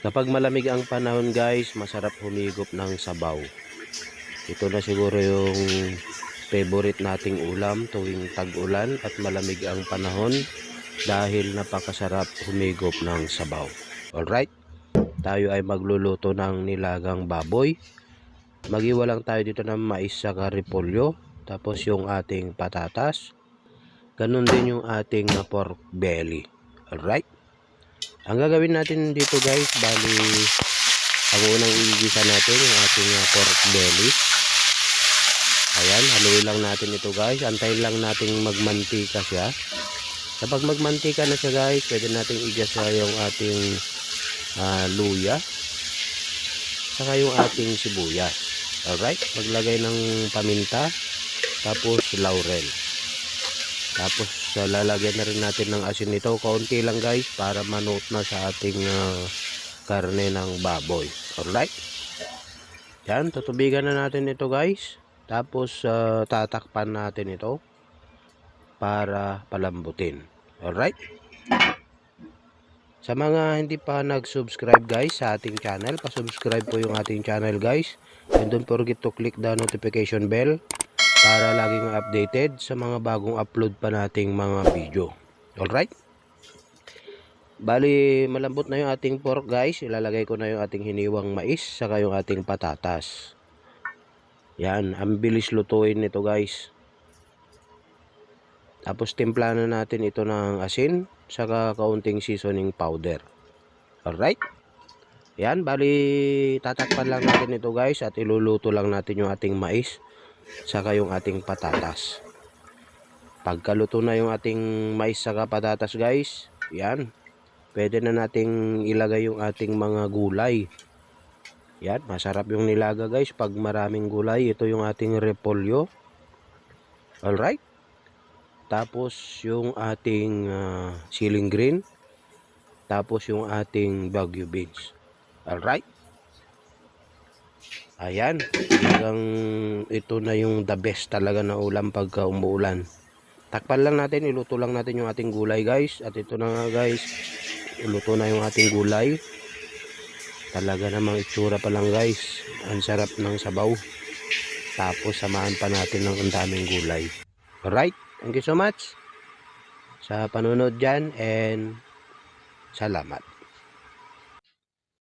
Kapag malamig ang panahon guys, masarap humigop ng sabaw. Ito na siguro yung favorite nating ulam tuwing tag-ulan at malamig ang panahon dahil napakasarap humigop ng sabaw. Alright, tayo ay magluluto ng nilagang baboy. Magiwa lang tayo dito ng mais sa repolyo, tapos yung ating patatas, ganun din yung ating pork belly. Alright? Ang gagawin natin dito guys, bali ang unang igisa natin yung ating uh, pork belly. Ayan, haluin lang natin ito guys. Antayin lang natin magmantika siya. Kapag magmantika na siya guys, pwede natin igasa yung ating ah, luya. Saka yung ating sibuyas. Alright, maglagay ng paminta. Tapos laurel. Tapos uh, lalagyan na rin natin ng asin nito. Kaunti lang guys para manot na sa ating ah, karne ng baboy. Alright. Yan, tutubigan na natin ito guys. Tapos ah, tatakpan natin ito para palambutin. Alright. Sa mga hindi pa nag-subscribe guys sa ating channel, pa-subscribe po yung ating channel guys. And don't forget to click the notification bell para laging updated sa mga bagong upload pa nating mga video. Alright? Bali, malambot na yung ating pork guys. Ilalagay ko na yung ating hiniwang mais saka yung ating patatas. Yan, ang bilis lutuin nito guys. Tapos timpla na natin ito ng asin saka kaunting seasoning powder. Alright? Yan, bali tatakpan lang natin ito guys at iluluto lang natin yung ating mais saka yung ating patatas. Pagkaluto na yung ating mais saka patatas guys, yan. Pwede na nating ilagay yung ating mga gulay. Yan, masarap yung nilaga guys pag maraming gulay. Ito yung ating repolyo. Alright. Tapos yung ating ah, siling green. Tapos yung ating bagyo beans. Alright. Ayan. Hanggang ito na yung the best talaga na ulam pagka umuulan. Takpan lang natin. Iluto lang natin yung ating gulay guys. At ito na nga guys. Iluto na yung ating gulay. Talaga namang itsura pa lang guys. Ang sarap ng sabaw. Tapos samahan pa natin ng ang daming gulay. Alright. Thank you so much sa panunod dyan and salamat.